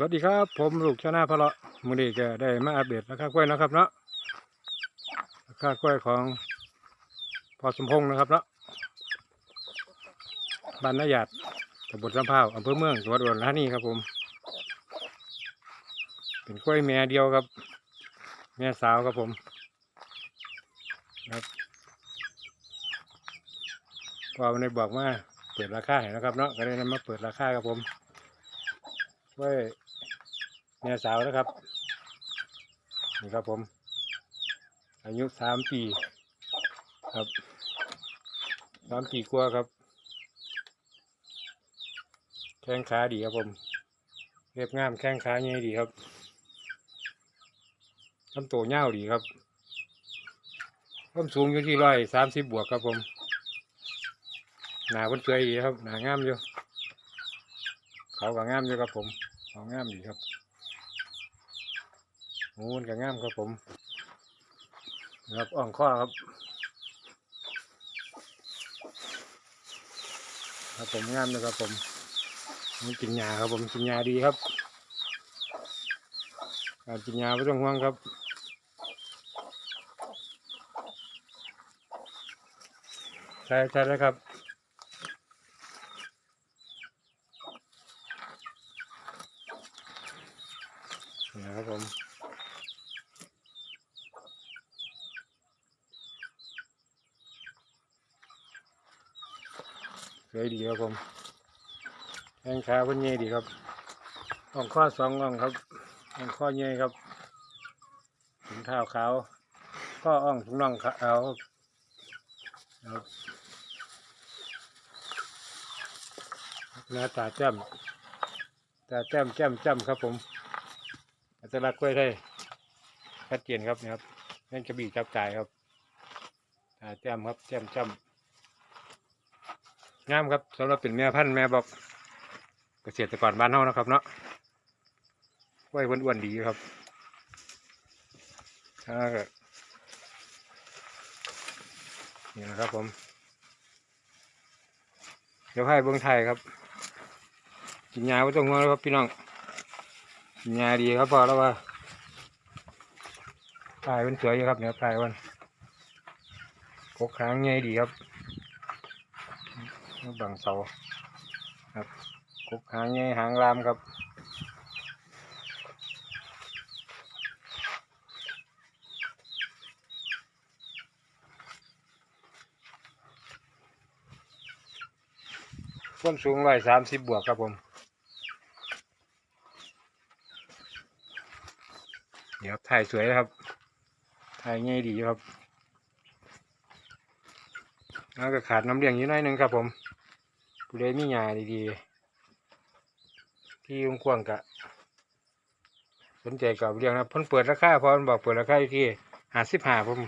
สวัสดีครับ ผมลูกชนะพะเลาะมือนี้ก็ได้มาอัปเดตราคากล้วยนะครับเนาะราคากล้วยของพอสมพงษ์นะครับเนาะบ้านนาหยาดตำบลสำเภาอำเภอเมืองจังหวัดอุดรธานีครับผม เป็นกล้วยแม่เดียวครับ แม่สาวครับผมครับพอวันนี้บอกว่าเปิดราคาให้นะครับเนาะก็เลยนำมาเปิดราคาครับผม ไว้แม่สาวนะครับ นี่ครับผม อายุสามปีครับสามปีกว่าครับ แข้งขาดีครับผม เรียบง่ามแข้งขาใหญ่ดีครับลำตัวเง่าดีครับความสูงอยู่ที่ร้อยสามสิบบวกครับผม หนาคนสวยดีครับ หนางามอยู่ เขาก็งามอยู่ครับผม ขางามดีครับหูนก็งามครับผมครับอ่องข้อครับ ครับผมงามเลยครับผมมันกินยาครับผมกินยาดีครับการกินยาไม่ต้องห่วงครับใช่ใช่แล้วครับ นะครับผมสวยดีครับผมแข้งขาเพิ่นเย่ดีครับอ่องข้อสองอ่องครับอ่องข้อเย่ครับถุงเท้าขาวข้ออ่องถุงน่องขาวครับหน้าตาแจ่มตาแจ่มแจ่มแจ่มครับผม อัตลักษณ์กล้วยไทยชัดเจนครับนี่ครับนั่นกระบี่จับจ่ายครับแจ่มครับแจ่มจ้ำงามครับสำหรับเป็นแม่พันธุ์แม่บอกเกษตรกรบ้านเฮานะครับเนาะกล้วยอ้วนๆดีครับอ่าก็นี่นะครับผมเดี๋ยวให้เบิ้องไทยครับกินยาไม่ต้องห่วงแล้วครับพี่น้อง งาดีครับพอแล้วว่าปลายมันสวยอยู่ครับเนี่ยปลายมันกกค้างใหญ่ดีครับบังเสาครับกกค้างใหญ่หางรามครับความสูงร้อยสามสิบบวกครับผม เดี๋ยวถ่ายสวยนะครับถ่ายง่ายดีครับแล้วก็ขาดน้ำเลี้ยงอยู่หน่อยหนึงครับผมผู้ใดมีหยาดีๆ ที่ยุ่งควางกะสนใจกับเลี้ยงนะพิ่นเปิดราคาเพอมันบอกเปิดราคาอยู่ที่ห้าสิบห้าผม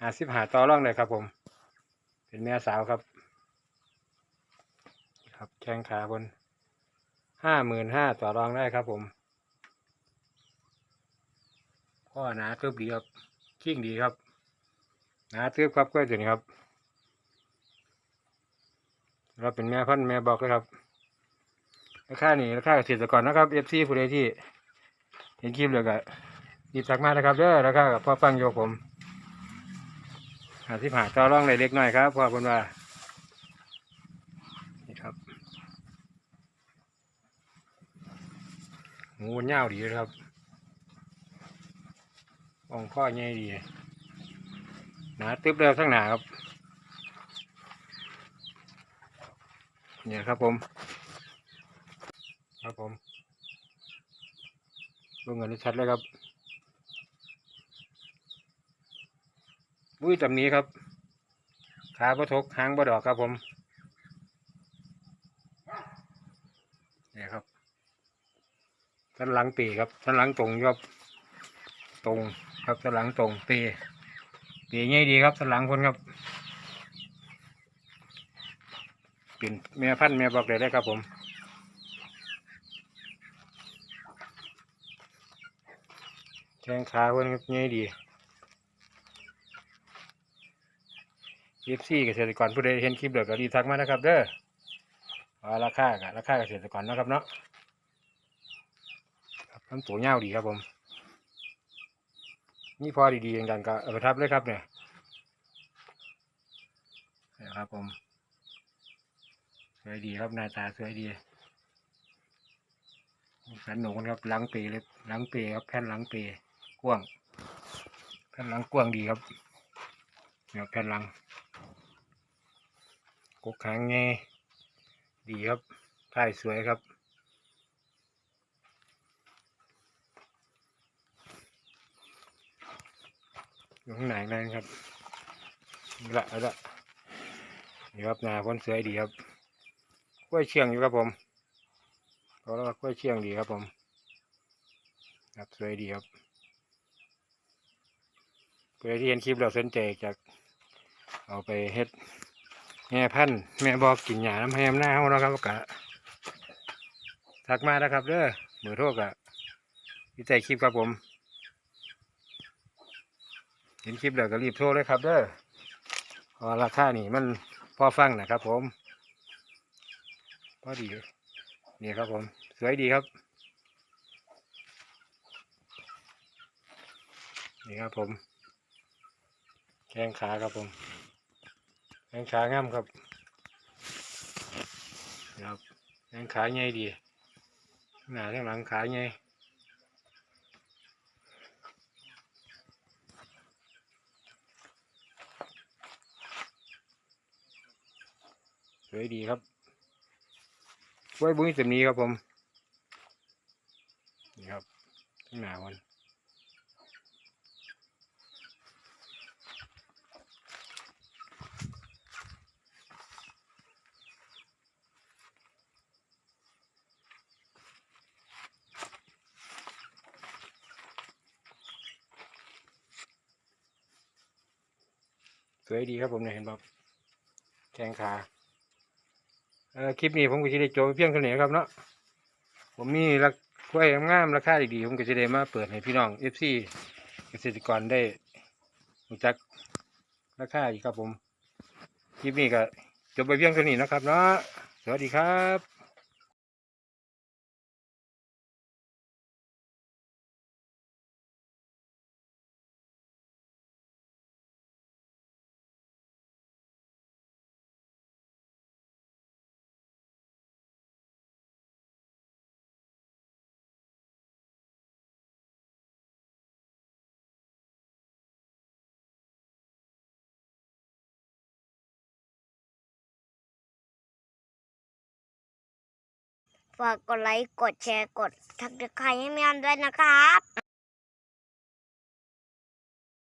ห้าสิบห้าต่อร่องเลยครับผม เป็นแม่สาวครับ ครับแข้งขาบนห้าหมื่นห้าต่อรองได้ครับผม ข้อหนาตึบดีครับขิ้งดีครับ หนาตึบครับก็ตัวนี้ครับ เราเป็นแม่พันธุ์แม่บอกเลยครับราคานี่ราคาเกษตรกรนะครับเอฟซีผู้ใดที่เห็นคลิปเลยก็หยิบสักมานะครับเด้อราคากับพ่อฟังโยกผมหาที่ผ่าต่อร่องเลยเล็กน้อยครับพ่อคนว่านี่ครับหมูมันยาดีเลยครับ องข้อใหญ่ดีหนาตึบเร็วทั้งหนาครับเนี่ยครับผม ครับผมดูเงินชัดเลยครับมุ้ยตำนี้ครับ ขาบะทกหางบะดอกครับผมเนี่ยครับสันหลังปีครับสันหลังตรงครับตรง ครับสลังตรงปีปีง่ายดีครับสลังคนครับเป็นแม่พันธุ์แม่บอกเลยได้ครับผมแข้งขาคนง่ายดีเอฟซีเกษตรกรผู้ใดเห็นคลิปเดี๋ยวก็รีทักมานะครับ เด้อเอาราคากับราคาเกษตรกรนะครับเนาะครับลำตัวเงาวดีครับผม นี่พอดีๆอย่างกันก็เอาไปทับเลยครับเนี่ยนะครับผมสวยดีครับหน้าตาสวยดีสันหนูครับหลังเปเลยหลังเปครับแผ่นหลังเปกว้างแผ่นหลังกว้างดีครับเนี่ยแผ่นหลังกกหางไงดีครับท่ายสวยครับ อยู่ข้างในนั่นครับละเอาละนี่ครับนาพ้นสวยดีครับกล้วยเชียงอยู่ครับผมเพราะว่ากล้วยเชียงดีครับผมครับสวยดีครับเพื่อที่เห็นคลิปเราสนใจจากเอาไปเฮ็ดแม่พันธุ์แม่บอกกินหยาน้ำแฮมหน้าเฮาเนาะครับกะทักมาแล้วครับเด้อเบอร์โทรกะที่ใต้คลิปครับผม เห็นคลิปแล้วก็รีบโทรเลยครับเด้อพราะราคานี่มันพอฟังนะครับ ผมพอดีนี่ครับผม สวยดีครับ นี่ครับผมแข้งขาครับผมแข้งขางามครับนะครับแข้งขาใหญ่ดีหน้าข้างหลังขาใหญ่ วยดีครับไว้บุ้งแบบนี้ครับผม นี่ครับข้างหน้ามันสวยดีครับผมเนี่ยเห็นบอกแข้งขา เออคลิปนี้ผมก็จะได้โจบไปเพียงเท่านี้ครับเนาะผมมีรักกล้วยงามๆราคาดีๆผมก็จะได้มาเปิดให้พี่น้องเอฟซีเกษตรกรได้รู้จักราคาอีกครับผม คลิปนี้ก็จบไปเพียงเท่านี้นะครับเนาะสวัสดีครับ ฝากกดไลค์ กดแชร์ กดทักทายให้แม่อันด้วยนะครับ